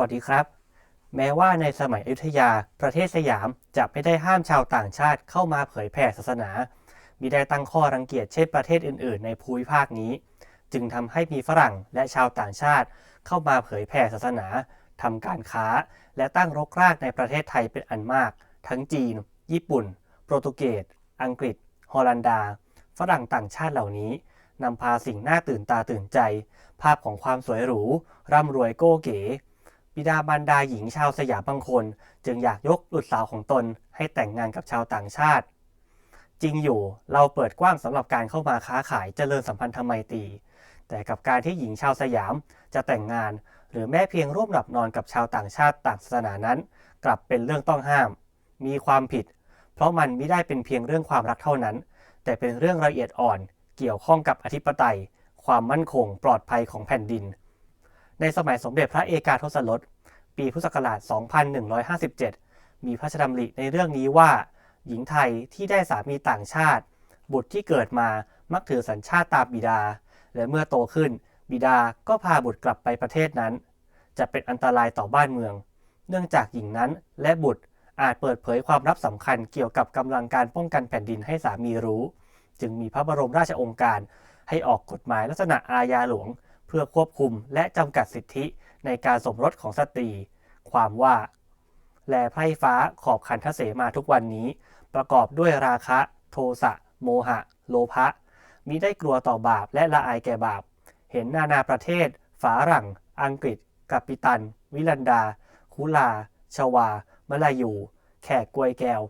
วัสดีครับ แม้ว่าในสมัยอยุธยา ประเทศสยามจะไม่ได้ห้ามชาวต่างชาติเข้ามาเผยแผ่ศาสนามิได้ตั้งข้อรังเกียจเช่นประเทศอื่น ๆ ในภูมิภาคนี้ จึงทำให้มีฝรั่งและชาวต่างชาติ เข้ามาเผยแผ่ศาสนาทำการค้า และตั้งรกรากในประเทศไทยเป็นอันมาก ทั้งจีน ญี่ปุ่น โปรตุเกส อังกฤษ ฮอลันดา ฝรั่งต่างชาติเหล่านี้นำพาสิ่งน่าตื่นตาตื่นใจ ภาพของความสวยหรู ร่ำรวยโก้เก๋ บิดาบรรดาหญิงชาวสยามบางคน จึงอยากยกบุตรสาวของตนให้แต่งงานกับชาวต่างชาติ จริงอยู่เราเปิดกว้างสำหรับการเข้ามาค้าขายเจริญสัมพันธไมตรีแต่กับการที่หญิงชาวสยามจะแต่งงาน หรือแม้เพียงร่วมหลับนอนกับชาวต่างชาติต่างศาสนานั้น กลับเป็นเรื่องต้องห้าม มีความผิด เพราะมันไม่ได้เป็นเพียงเรื่องความรักเท่านั้น แต่เป็นเรื่องละเอียดอ่อนเกี่ยวข้องกับอธิปไตย ความมั่นคงปลอดภัยของแผ่นดิน ในสมัยสมเด็จพระเอกาทศรสปีพุทธศักราช 2157 มีพระราชดำริในเรื่องนี้ว่า หญิงไทยที่ได้สามีต่างชาติ บุตรที่เกิดมามักถือสัญชาติตามบิดา และเมื่อโตขึ้น บิดาก็พาบุตรกลับไปประเทศนั้น จะเป็นอันตรายต่อบ้านเมือง เนื่องจากหญิงนั้นและบุตรอาจเปิดเผยความลับสำคัญเกี่ยวกับกำลังการป้องกันแผ่นดินให้สามีรู้ จึงมีพระบรมราชโองการ ให้ออกกฎหมายลักษณะอาญาหลวง เพื่อควบคุมและจำกัดสิทธิในการสมรสของสตรี ความว่า แลไพร่ฟ้าขอบขันทเสมาทุกวันนี้ ประกอบด้วยราคะ โทสะ โมหะ โลภะมิได้กลัวต่อบาปและละอายแก่บาป เห็นนานาประเทศ ฝารั่ง อังกฤษ กัปปิตัน วิลันดา คุลา ชวา มลายู แขกกวยแก้ว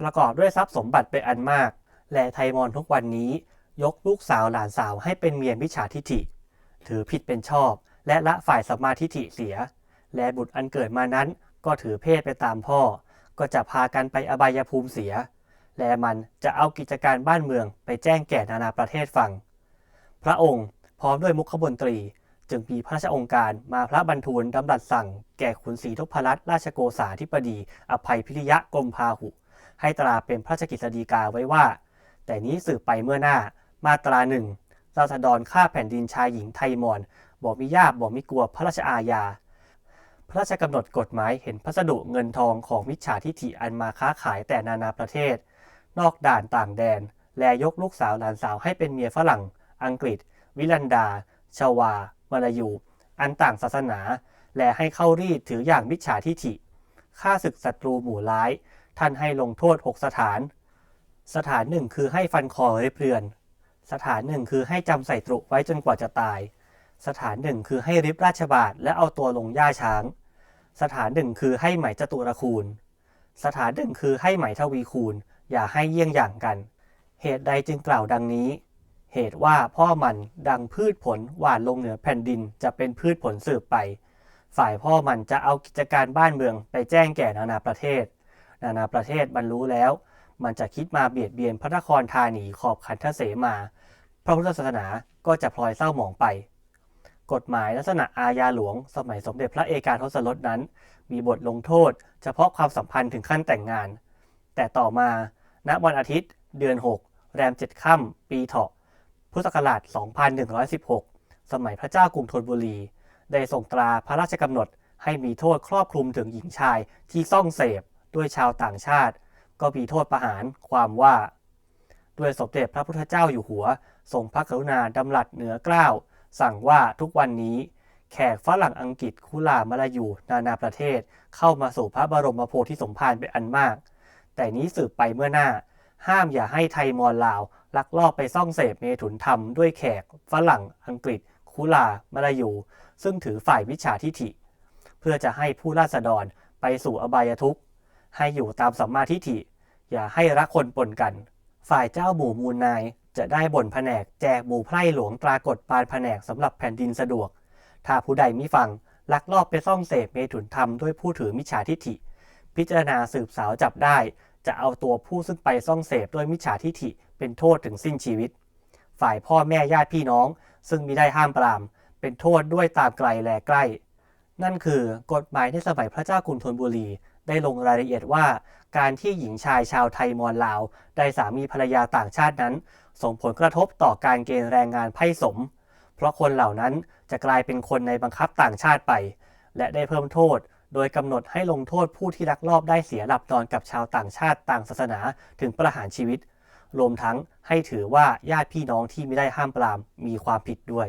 ประกอบด้วยทรัพย์สมบัติเป็นอันมาก และไทยมอนทุกวันนี้ ยกลูกสาวหลานสาวให้เป็นเมียมิจฉาทิฐิ ถือผิดเป็นชอบ และละฝ่ายสมมาทิฐิเสีย และบุตรอันเกิดมานั้นก็ถือเพศไปตามพ่อ ก็จะพากันไปอบายภูมิเสีย และมันจะเอากิจการบ้านเมืองไปแจ้งแก่นานาประเทศฟัง พระองค์พร้อมด้วยมุขบนตรีจึงมีพระราชองค์การมาพระบรรทูลดำรัสสั่ง แก่ขุนศรีทพรัตราชโกษาธิปดี อภัยพิริยะกรมพาหุ ให้ตราเป็นพระราชกฤษฎีกาไว้ว่า แต่นี้สืบไปเมื่อหน้ามาตราหนึ่ง ราษฎรฆ่าแผ่นดินชายหญิงไทยมอนบอกมิยาบบอกมิกลัวพระราชอาญา พระราชกำหนดกฎหมายเห็นพัสดุเงินทองของมิจฉาทิฐิอันมาค้าขายแต่นานาประเทศ นอกด่านต่างแดน แลยกลูกสาวหลานสาวให้เป็นเมียฝรั่ง อังกฤษ วิลันดาชวา มาลายู อันต่างศาสนา และให้เข้ารีดถืออย่างมิจฉาทิฐิฆ่าศึกศัตรูหมู่ร้าย ท่านให้ลงโทษ 6 สถาน สถานหนึ่งคือให้ฟันคอเรียบเรือน สถานหนึ่งคือให้จำใส่ตรุไว้จนกว่าจะตาย สถานหนึ่งคือให้ริบราชบาทและเอาตัวลงย่าช้าง สถานหนึ่งคือให้ไหมจตุรคูณ สถานหนึ่งคือให้ไหมทวีคูณ อย่าให้เยี่ยงอย่างกัน เหตุใดจึงกล่าวดังนี้ เหตุว่าพ่อมันดังพืชผลหวานลงเหนือแผ่นดินจะเป็นพืชผลสืบไป ฝ่ายพ่อมันจะเอากิจการบ้านเมืองไปแจ้งแก่นานาประเทศ นานาประเทศบรรลุแล้ว มันจะคิดมาเบียดเบียนพระนครธานีขอบขันทเสมา พระพุทธศาสนาก็จะพลอยเศร้าหมองไป กฎหมายลักษณะอาญาหลวง สมัยสมเด็จพระเอกาทศรสนั้น มีบทลงโทษ เฉพาะความสัมพันธ์ถึงขั้นแต่งงาน แต่ต่อมา ณ วันอาทิตย์ เดือน 6 แรม 7 ค่ำ ปีเถาะ พุทธศักราช 2116 สมัยพระเจ้ากรุงธนบุรี ได้ส่งตราพระราชกำหนดให้มีโทษครอบคลุมถึงหญิงชายที่ซ่องเสพด้วยชาวต่างชาติ ก็มีโทษประหารความว่า ด้วยสมเด็จพระพุทธเจ้าอยู่หัว ทรงพระกรุณาดำรัสเหนือเกล้าว สั่งว่าทุกวันนี้ แขกฝรั่งอังกฤษคุลามาลายู นานาประเทศ เข้ามาสู่พระบรมโพธิสมภารเป็นอันมาก แต่นี้สืบไปเมื่อหน้า ห้ามอย่าให้ไทยมอญลาว ลักลอบไปซ่องเสพเมถุนธรรมด้วยแขกฝรั่งอังกฤษ คุลามาลายู ซึ่งถือฝ่ายวิชาทิฐิ เพื่อจะให้ผู้ราษฎรไปสู่อบายทุกข์ ให้อยู่ตามสัมมาทิฏฐิ อย่าให้รักคนปนกัน ฝ่ายเจ้าหมู่มูลนายจะได้บ่นแผนกแจกหมู่ไพร่หลวงตรากฏปานแผนกสำหรับแผ่นดินสะดวก ถ้าผู้ใดมิฟังลักลอบไปซ่องเสพเมถุนธรรมด้วยผู้ถือมิจฉาทิฐิ พิจารณาสืบสาวจับได้ จะเอาตัวผู้ซึ่งไปซ่องเสพด้วยมิจฉาทิฐิ เป็นโทษถึงสิ้นชีวิต ฝ่ายพ่อแม่ญาติพี่น้อง ซึ่งมิได้ห้ามปราม เป็นโทษด้วยตามไกลแลใกล้ นั่นคือกฎหมายในสมัยพระเจ้ากรุงธนบุรี ได้ลงรายละเอียดว่า การที่หญิงชายชาวไทยมอญลาว ได้สามีภรรยาต่างชาตินั้น ส่งผลกระทบต่อการเกณฑ์แรงงานไพ่สม เพราะคนเหล่านั้นจะกลายเป็นคนในบังคับต่างชาติไป และได้เพิ่มโทษ โดยกำหนดให้ลงโทษผู้ที่ลักลอบได้เสียหลับนอนกับชาวต่างชาติต่างศาสนาถึงประหารชีวิต รวมทั้งให้ถือว่าญาติพี่น้องที่ไม่ได้ห้ามปรามมีความผิดด้วย